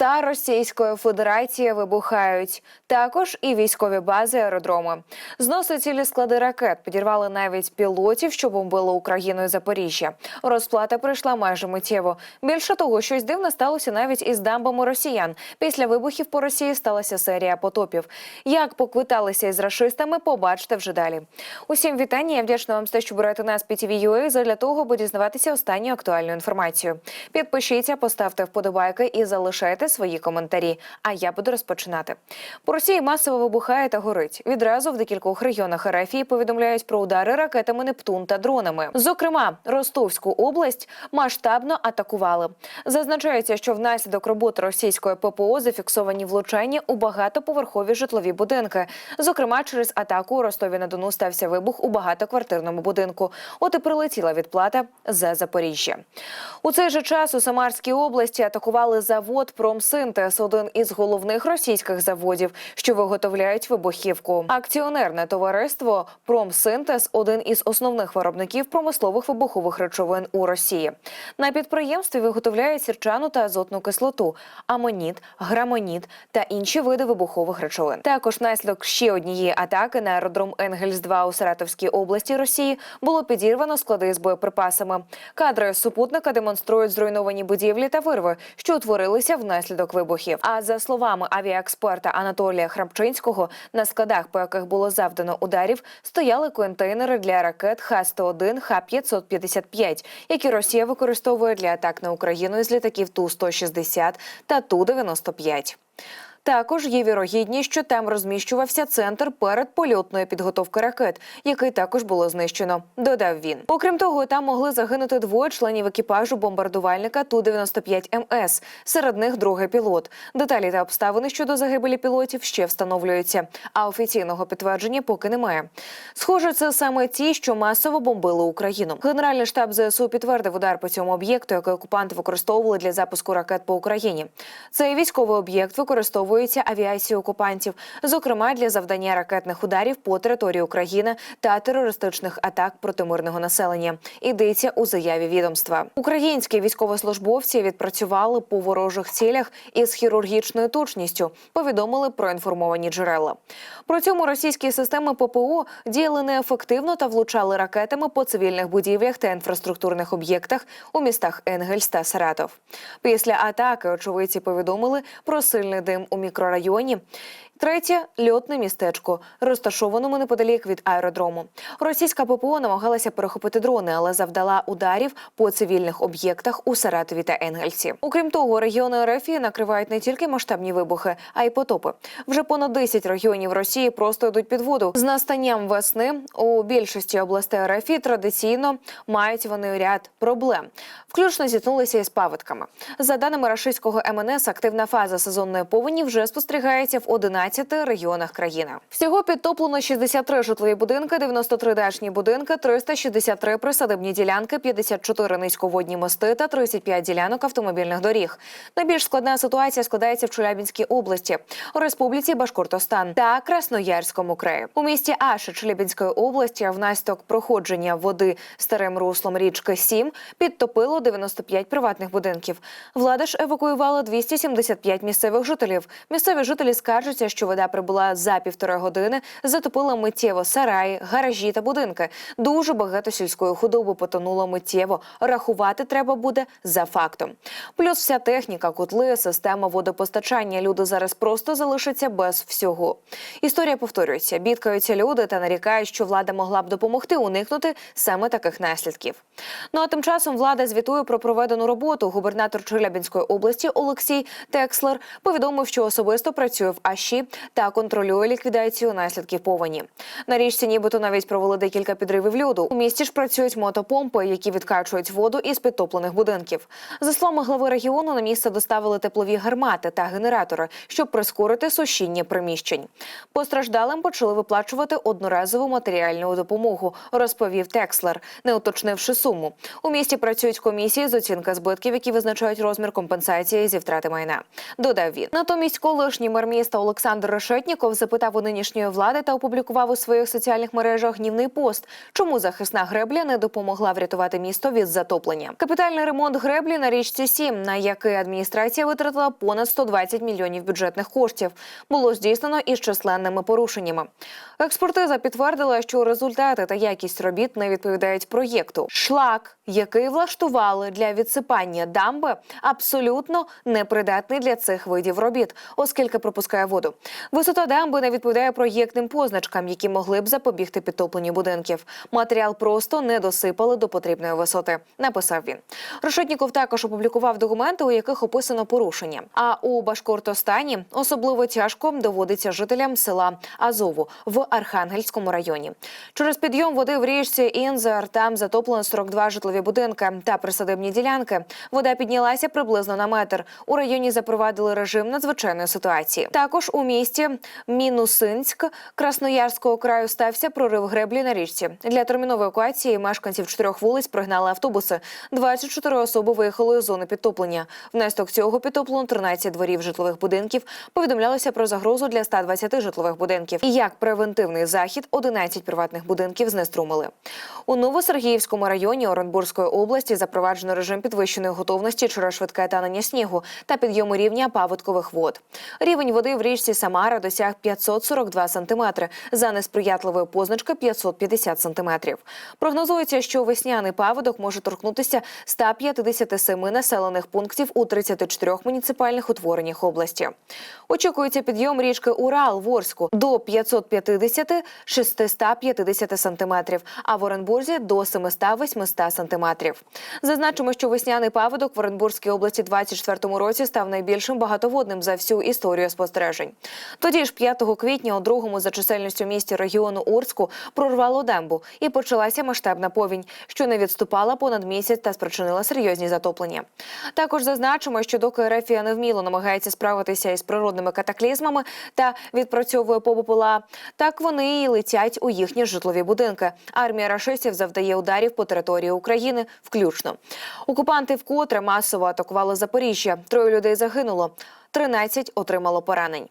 Міста Російської Федерації вибухають. Також і військові бази, аеродроми. Зносить цілі склади ракет. Підірвали навіть пілотів, що бомбили Україну і Запоріжжя. Розплата прийшла майже миттєво. Більше того, щось дивне сталося навіть із дамбами росіян. Після вибухів по Росії сталася серія потопів. Як поквиталися із рашистами, побачите вже далі. Усім вітання. Я вдячна вам за те, що берете нас під TVUA задля того, аби дізнаватися останню актуальну інформацію. Підпишіться, поставте вподобайки і залишайте свої коментарі. А я буду розпочинати. По Росії масово вибухає та горить. Відразу в декількох регіонах РФ повідомляють про удари ракетами Нептун та дронами. Зокрема, Ростовську область масштабно атакували. Зазначається, що внаслідок роботи російської ППО зафіксовані влучання у багатоповерхові житлові будинки. Зокрема, через атаку у Ростові на Дону стався вибух у багатоквартирному будинку. От і прилетіла відплата за Запоріжжя. У цей же час у Самарській області атакували завод Промсинтез, один із головних російських заводів, що виготовляють вибухівку. Акціонерне товариство Промсинтез один із основних виробників промислових вибухових речовин у Росії. На підприємстві виготовляють сірчану та азотну кислоту, амоніт, грамоніт та інші види вибухових речовин. Також наслідок ще однієї атаки на аеродром Енгельс 2 у Саратовській області Росії було підірвано склади з боєприпасами. Кадри супутника демонструють зруйновані будівлі та вирви, що утворилися внаслідок вибухів. А за словами авіаексперта Анатолія Храпчинського, на складах, по яких було завдано ударів, стояли контейнери для ракет Х-101, Х-555, які Росія використовує для атак на Україну із літаків Ту-160 та Ту-95. Також є вірогідність, що там розміщувався центр передпольотної підготовки ракет, який також було знищено. Додав він. Окрім того, там могли загинути двоє членів екіпажу бомбардувальника Ту 95 МС. Серед них другий пілот. Деталі та обставини щодо загибелі пілотів ще встановлюються, а офіційного підтвердження поки немає. Схоже, це саме ті, що масово бомбили Україну. Генеральний штаб ЗСУ підтвердив удар по цьому об'єкту, який окупанти використовували для запуску ракет по Україні. Цей військовий об'єкт використовується авіацією окупантів, зокрема для завдання ракетних ударів по території України та терористичних атак проти мирного населення. Йдеться у заяві відомства. Українські військовослужбовці відпрацювали по ворожих цілях із хірургічною точністю. Повідомили про інформовані джерела. При цьому російські системи ППО діяли неефективно та влучали ракетами по цивільних будівлях та інфраструктурних об'єктах у містах Енгельс та Саратов. Після атаки очевидці повідомили про сильний дим у мікрорайоні. Третє льотне містечко, розташованому неподалік від аеродрому. Російська ППО намагалася перехопити дрони, але завдала ударів по цивільних об'єктах у Саратові та Енгельсі. Окрім того, регіони РФ накривають не тільки масштабні вибухи, а й потопи. Вже понад 10 регіонів Росії просто йдуть під воду. З настанням весни у більшості областей РФ традиційно мають вони ряд проблем. Включно зіткнулися із паводками. За даними рашистського МНС, активна фаза сезонної повені вже спостерігається в 11 регіонах країни. Всього підтоплено 63 житлові будинки, 93 дачні будинки, 363 присадибні ділянки, 54 низьководні мости та 35 ділянок автомобільних доріг. Найбільш складна ситуація складається в Челябінській області, у Республіці Башкортостан та Красноярському краї. У місті Аши Челябінської області внаслідок проходження води старим руслом річки Сім підтопило 95 приватних будинків. Влада ж евакуювала 275 місцевих жителів. Місцеві жителі скаржаться, що вода прибула за півтори години, затопила миттєво сараї, гаражі та будинки. Дуже багато сільської худоби потонуло миттєво. Рахувати треба буде за фактом. Плюс вся техніка, котли, система водопостачання. Люди зараз просто залишаться без всього. Історія повторюється. Бідкаються люди та нарікають, що влада могла б допомогти уникнути саме таких наслідків. Ну а тим часом влада звітує про проведену роботу. Губернатор Челябінської області Олексій Текслер повідомив, що особисто працює в Аші та контролює ліквідацію наслідків повені. На річці нібито навіть провели декілька підривів льоду. У місті ж працюють мотопомпи, які відкачують воду із підтоплених будинків. За словами глави регіону, на місце доставили теплові гармати та генератори, щоб прискорити сушіння приміщень. Постраждалим почали виплачувати одноразову матеріальну допомогу, розповів Текслер, не уточнивши суму. У місті працюють комісії з оцінки збитків, які визначають розмір компенсації зі втрати майна. Додав він. Натомість, колишній мер міста Олександр Решетніков запитав у нинішньої влади та опублікував у своїх соціальних мережах гнівний пост, чому захисна гребля не допомогла врятувати місто від затоплення. Капітальний ремонт греблі на річці Сім, на який адміністрація витратила понад 120 мільйонів бюджетних коштів, було здійснено із численними порушеннями. Експертиза підтвердила, що результати та якість робіт не відповідають проєкту. Шлак, який влаштували для відсипання дамби, абсолютно непридатний для цих видів робіт, оскільки пропускає воду. Висота дамби не відповідає проєктним позначкам, які могли б запобігти підтопленню будинків. Матеріал просто не досипали до потрібної висоти. Написав він. Решетніков також опублікував документи, у яких описано порушення. А у Башкортостані особливо тяжко доводиться жителям села Азову в Архангельському районі. Через підйом води в річці Інзер там затоплено 42 житлові будинки та присадибні ділянки. Вода піднялася приблизно на метр. У районі запровадили режим надзвичайної ситуації. Також у місті Мінусинськ Красноярського краю стався прорив греблі на річці. Для термінової евакуації мешканців чотирьох вулиць пригнали автобуси. 24 особи виїхали з зони підтоплення. Внаслідок цього підтоплено 13 дворів житлових будинків. Повідомлялося про загрозу для 120 житлових будинків. І як превентивний захід 11 приватних будинків знеструмили. У Новосергіївському районі Оренбурзької області запроваджено режим підвищеної готовності через швидке танення снігу та підйому рівня паводкових вод. Рівень води в річці Самара досяг 542 сантиметри за несприятливої позначки 550 сантиметрів. Прогнозується, що весняний паводок може торкнутися 157 населених пунктів у 34 муніципальних утвореннях області. Очікується підйом річки Урал в Орську до 550-650 сантиметрів, а в Оренбурзі до 700-800 сантиметрів. Зазначимо, що весняний паводок в Оренбурзькій області 24 році став найбільшим багатоводним за всю історію спостережень. Тоді ж 5 квітня у другому за чисельністю місті регіону Орську прорвало дембу і почалася масштабна повінь, що не відступала понад місяць та спричинила серйозні затоплення. Також зазначимо, що доки Рефія невміло намагається справитися із природними катаклізмами та відпрацьовує побопила, так вони і летять у їхні житлові будинки. Армія рашистів завдає ударів по території України, включно. Окупанти вкотре масово атакували Запоріжжя. Троє людей загинуло, 13 отримало поранень.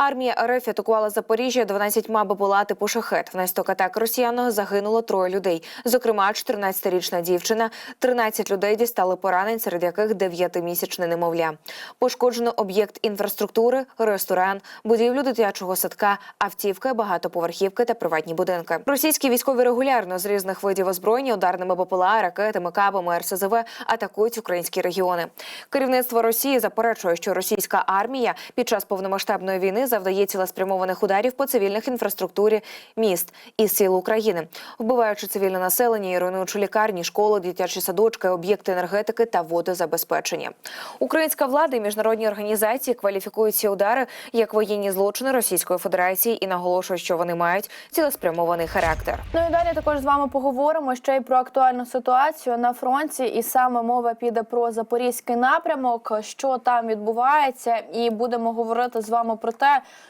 Армія РФ атакувала Запоріжжя 12 БПЛА типу шахет. Внаслідок атак росіян загинуло троє людей. Зокрема, 14-річна дівчина, 13 людей дістали поранень, серед яких 9-місячне немовля. Пошкоджено об'єкт інфраструктури, ресторан, будівлю дитячого садка, автівки, багатоповерхівки та приватні будинки. Російські військові регулярно з різних видів озброєння, ударними БПЛА, ракетами, кабами, РСЗВ атакують українські регіони. Керівництво Росії заперечує, що російська армія під час повномасштабної війни завдає цілеспрямованих ударів по цивільних інфраструктурі міст і сіл України, вбиваючи цивільне населення і руйнуючи лікарні, школи, дитячі садочки, об'єкти енергетики та водозабезпечення. Українська влада і міжнародні організації кваліфікують ці удари як воєнні злочини Російської Федерації і наголошують, що вони мають цілеспрямований характер. Ну і далі також з вами поговоримо ще й про актуальну ситуацію на фронті. І саме мова піде про запорізький напрямок, що там відбувається, і будемо говорити з вами про те,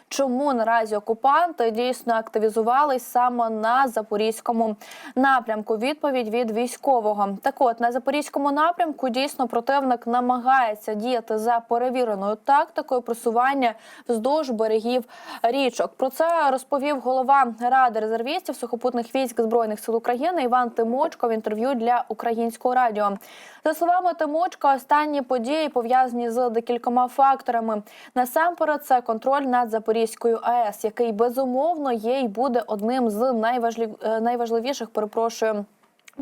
чому наразі окупанти дійсно активізувались саме на запорізькому напрямку. Відповідь від військового. Так, от на запорізькому напрямку дійсно противник намагається діяти за перевіреною тактикою просування вздовж берегів річок. Про це розповів голова ради резервістів сухопутних військ збройних сил України Іван Тимочко в інтерв'ю для українського радіо. За словами Тимочка, останні події пов'язані з декількома факторами. Насамперед, це контроль над Запорізькою АЕС, який безумовно є і буде одним з найважлив... е, найважливіших, перепрошую.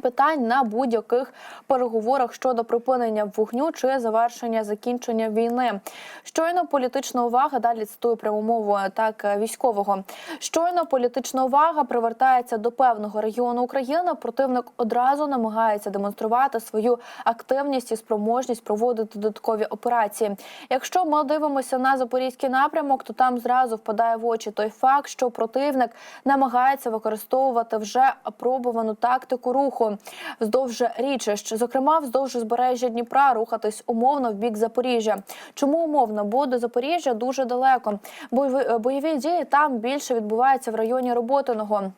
Питань на будь-яких переговорах щодо припинення вогню чи завершення закінчення війни. Щойно політична увага далі цитую пряму мову так е, військового. Щойно політична увага привертається до певного регіону України. Противник одразу намагається демонструвати свою активність і спроможність проводити додаткові операції. Якщо ми дивимося на запорізький напрямок, то там зразу впадає в очі той факт, що противник намагається використовувати вже опробувану тактику руху вздовж річищ, зокрема вздовж узбережжя Дніпра, рухатись умовно в бік Запоріжжя. Чому умовно? Бо до Запоріжжя дуже далеко. Бойові, бойові дії там більше відбуваються в районі Роботиного.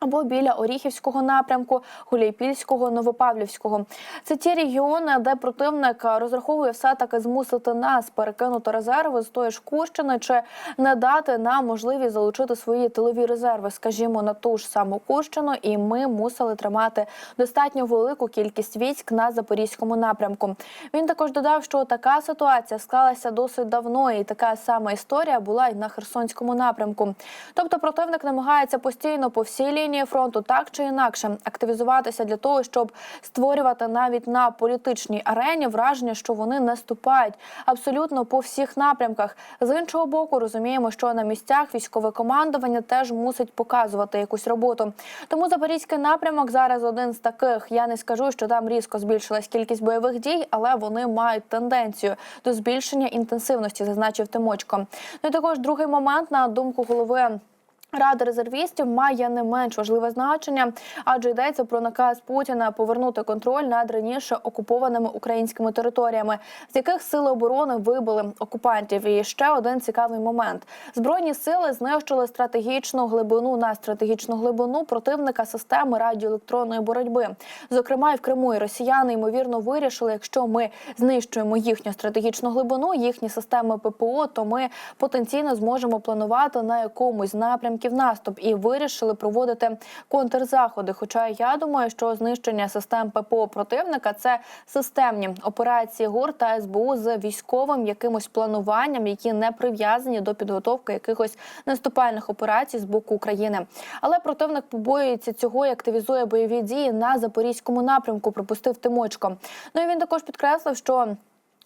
Або біля Оріхівського напрямку, Гуляйпільського, Новопавлівського. Це ті регіони, де противник розраховує все таки змусити нас перекинути резерви з тої ж Курщини чи не дати нам можливість залучити свої тилові резерви, скажімо, на ту ж саму Курщину, і ми мусили тримати достатньо велику кількість військ на запорізькому напрямку. Він також додав, що така ситуація склалася досить давно, і така сама історія була й на Херсонському напрямку. Тобто противник намагається постійно по всій лінії фронту так чи інакше активізуватися для того, щоб створювати навіть на політичній арені враження, що вони наступають абсолютно по всіх напрямках. З іншого боку, розуміємо, що на місцях військове командування теж мусить показувати якусь роботу. Тому запорізький напрямок зараз один з таких. Я не скажу, що там різко збільшилась кількість бойових дій, але вони мають тенденцію до збільшення інтенсивності, зазначив Тимочко. Ну і також другий момент на думку голови. Рада резервістів має не менш важливе значення, адже йдеться про наказ Путіна повернути контроль над раніше окупованими українськими територіями, з яких сили оборони вибили окупантів. І ще один цікавий момент: збройні сили знищили стратегічну глибину на стратегічну глибину противника системи радіоелектронної боротьби. Зокрема, і в Криму і росіяни ймовірно вирішили, якщо ми знищуємо їхню стратегічну глибину, їхні системи ППО, то ми потенційно зможемо планувати на якомусь з напрямків наступ і вирішили проводити контрзаходи. Хоча я думаю, що знищення систем ППО противника це системні операції ГУР та СБУ з військовим якимось плануванням, які не прив'язані до підготовки якихось наступальних операцій з боку України. Але противник побоюється цього і активізує бойові дії на запорізькому напрямку. Припустив Тимочко. Ну і він також підкреслив, що.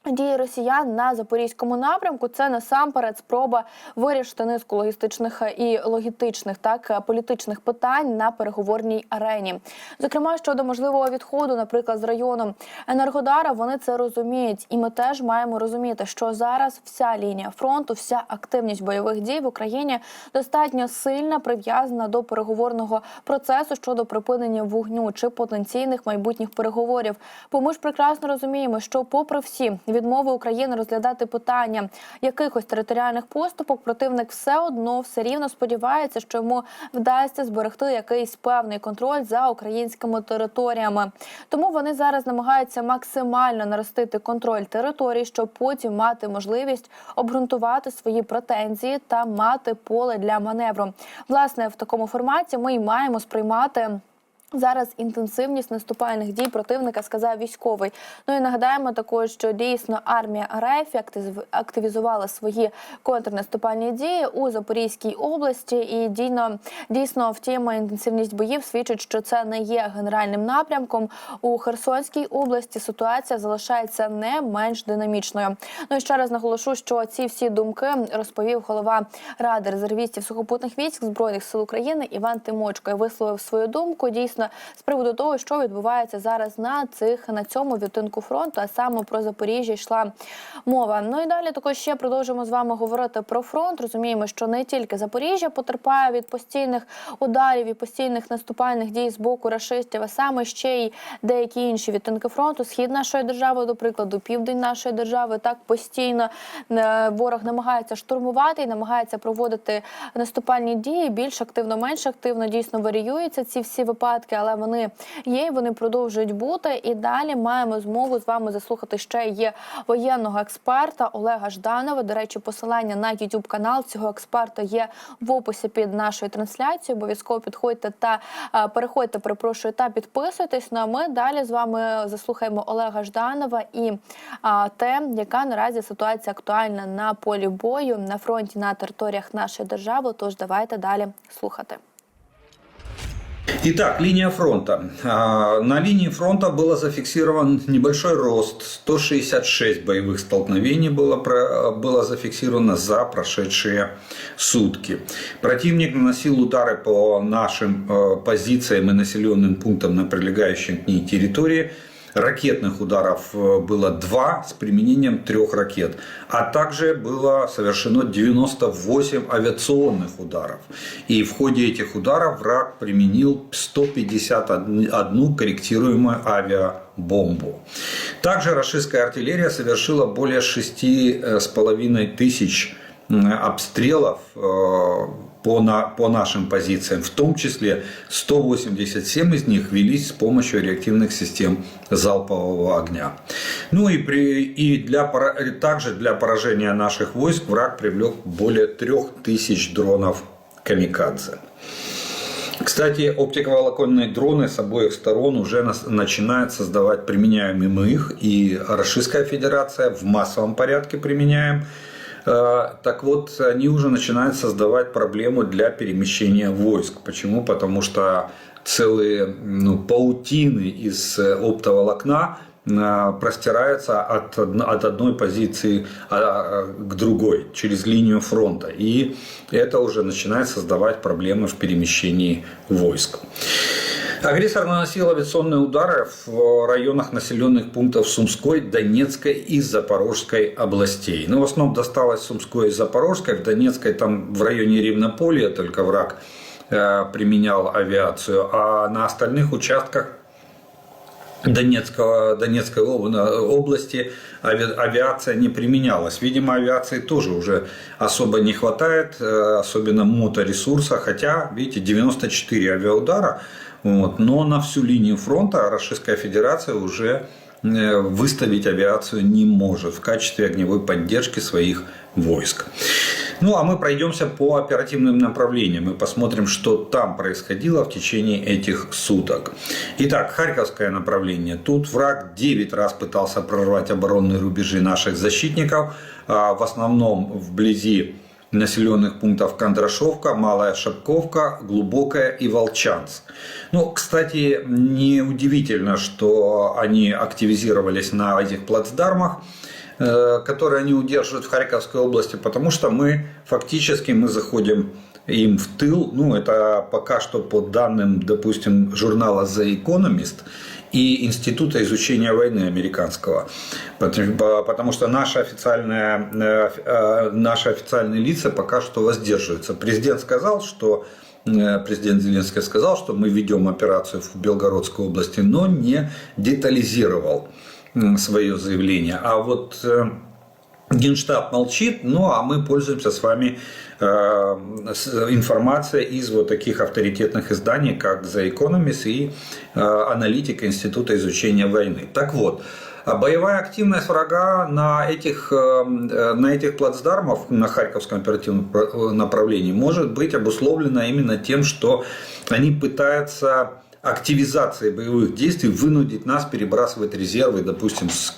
Дії росіян на запорізькому напрямку це насамперед спроба вирішити низку логістичних і логістичних так політичних питань на переговорній арені. Зокрема, щодо можливого відходу, наприклад, з району Енергодара, вони це розуміють, і ми теж маємо розуміти, що зараз вся лінія фронту, вся активність бойових дій в Україні достатньо сильно прив'язана до переговорного процесу щодо припинення вогню чи потенційних майбутніх переговорів. Бо ми ж прекрасно розуміємо, що, попри всі відмови України розглядати питання якихось територіальних поступок, противник все одно все рівно сподівається, що йому вдасться зберегти якийсь певний контроль за українськими територіями. Тому вони зараз намагаються максимально наростити контроль територій, щоб потім мати можливість обґрунтувати свої претензії та мати поле для маневру. Власне, в такому форматі ми й маємо сприймати. Зараз інтенсивність наступальних дій противника сказав військовий. Ну і нагадаємо також, що дійсно армія РФ активізувала свої контрнаступальні дії у Запорізькій області. І дійсно, дійсно, втім, інтенсивність боїв свідчить, що це не є генеральним напрямком. У Херсонській області ситуація залишається не менш динамічною. Ну і ще раз наголошу, що ці всі думки розповів голова ради резервістів сухопутних військ збройних сил України Іван Тимочко і висловив свою думку дійсно з приводу того, що відбувається зараз на цих на цьому відтинку фронту, а саме про Запоріжжя йшла мова. Ну і далі також ще продовжимо з вами говорити про фронт. Розуміємо, що не тільки Запоріжжя потерпає від постійних ударів і постійних наступальних дій з боку рашистів, а саме ще й деякі інші відтинки фронту, схід нашої держави, до прикладу, південь нашої держави, так постійно е, ворог намагається штурмувати і намагається проводити наступальні дії більш активно, менш активно. Дійсно варіюються ці всі випадки, але вони є, вони продовжують бути. І далі маємо змогу з вами заслухати ще є воєнного експерта Олега Жданова. До речі, посилання на youtube канал цього експерта є в описі під нашою трансляцією. Обов'язково підходьте та е, переходьте, перепрошую, та підписуйтесь. Ну а ми далі з вами заслухаємо Олега Жданова і а, те, яка наразі ситуація актуальна на полі бою на фронті на територіях нашої держави. Тож давайте далі слухати. Итак, линия фронта. А, На линии фронта было зафиксирован небольшой рост. 166 боевых столкновений было, было зафиксировано за прошедшие сутки. Противник наносил удары по нашим э, позициям и населенным пунктам на прилегающей к ней территории. Ракетных ударов э, было два с применением трех ракет. А также было совершено 98 авиационных ударов. И в ходе этих ударов враг применил 151 корректируемую авиабомбу. Также российская артиллерия совершила более 6,5 тысяч м, обстрелов э, по, на, по нашим позициям. В том числе 187 из них велись с помощью реактивных систем залпового огня. Ну и, при, и для, также для поражения наших войск враг привлек более 3000 дронов камикадзе. Кстати, оптиковолоконные дроны с обоих сторон уже начинают создавать, применяем и мы их, и Российская Федерация в массовом порядке применяем. Э, Так вот, они уже начинают создавать проблему для перемещения войск. Почему? Потому что целые ну, паутины из э, оптоволокна э, простираются от, от одной позиции а, а, к другой через линию фронта. И это уже начинает создавать проблемы в перемещении войск. Агрессор наносил авиационные удары в районах населенных пунктов Сумской, Донецкой и Запорожской областей. Ну, в основном досталось Сумской и Запорожской. В Донецкой там в районе Рівнополя только враг э, применял авиацию, а на остальных участках Донецкого, Донецкой об- области ави- авиация не применялась. Видимо, авиации тоже уже особо не хватает, э, особенно моторесурса, хотя, видите, 94 авиаудара, вот, но на всю линию фронта Российская Федерация уже э, выставить авиацию не может в качестве огневой поддержки своих войск. Ну, а мы пройдемся по оперативным направлениям и посмотрим, что там происходило в течение этих суток. Итак, Харьковское направление. Тут враг 9 раз пытался прорвать оборонные рубежи наших защитников, а в основном вблизи населенных пунктов Кондрашовка, Малая Шапковка, Глубокая и Волчанск. Ну, кстати, неудивительно, что они активизировались на этих плацдармах, э, которые они удерживают в Харьковской области, потому что мы фактически мы заходим им в тыл, ну это пока что по данным, допустим, журнала The Economist и Института изучения войны американского, потому что наши официальные, э, э, наши официальные лица пока что воздерживаются. Президент сказал, что э, президент Зеленский сказал, что мы ведем операцию в Белгородской области, но не детализировал свое заявление. А вот Генштаб молчит, ну а мы пользуемся с вами э, информацией из вот таких авторитетных изданий, как The Economist и э, аналитика Института изучения войны. Так вот, а боевая активность врага на этих, э, э, на этих плацдармах, на Харьковском оперативном про- направлении, может быть обусловлена именно тем, что они пытаются активизацией боевых действий вынудить нас перебрасывать резервы, допустим, с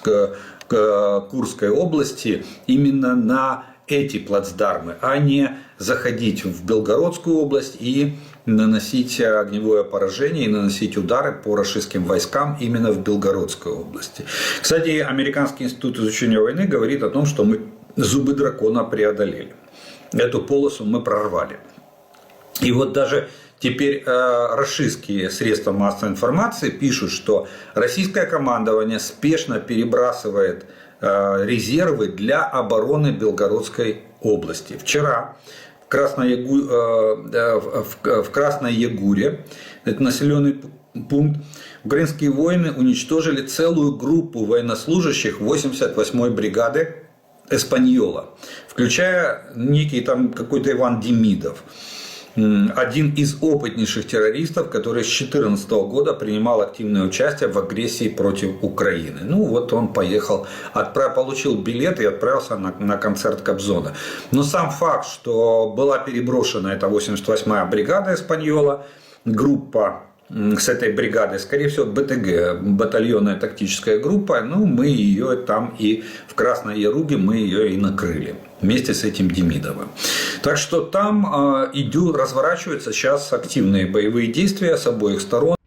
Курской области именно на эти плацдармы, а не заходить в Белгородскую область и наносить огневое поражение и наносить удары по российским войскам именно в Белгородской области. Кстати, Американский институт изучения войны говорит о том, что мы зубы дракона преодолели. Эту полосу мы прорвали. И вот даже теперь э, российские средства массовой информации пишут, что российское командование спешно перебрасывает э, резервы для обороны Белгородской области. Вчера в Красной, Ягу- э, э, в- в Красной Ягуре, это населенный пункт, украинские воины уничтожили целую группу военнослужащих 88-й бригады Эспаньола, включая некий там какой-то Иван Демидов. Один из опытнейших террористов, который с 2014 года принимал активное участие в агрессии против Украины. Ну вот он поехал, отправ- получил билет и отправился на, на концерт Кобзона. Но сам факт, что была переброшена эта 88-я бригада Эспаньола, группа с этой бригадой, скорее всего, БТГ, батальонная тактическая группа, ну, мы ее там и в Красной Яруге мы ее и накрыли вместе с этим Демидовым. Так что там э, идут, разворачиваются сейчас активные боевые действия с обоих сторон.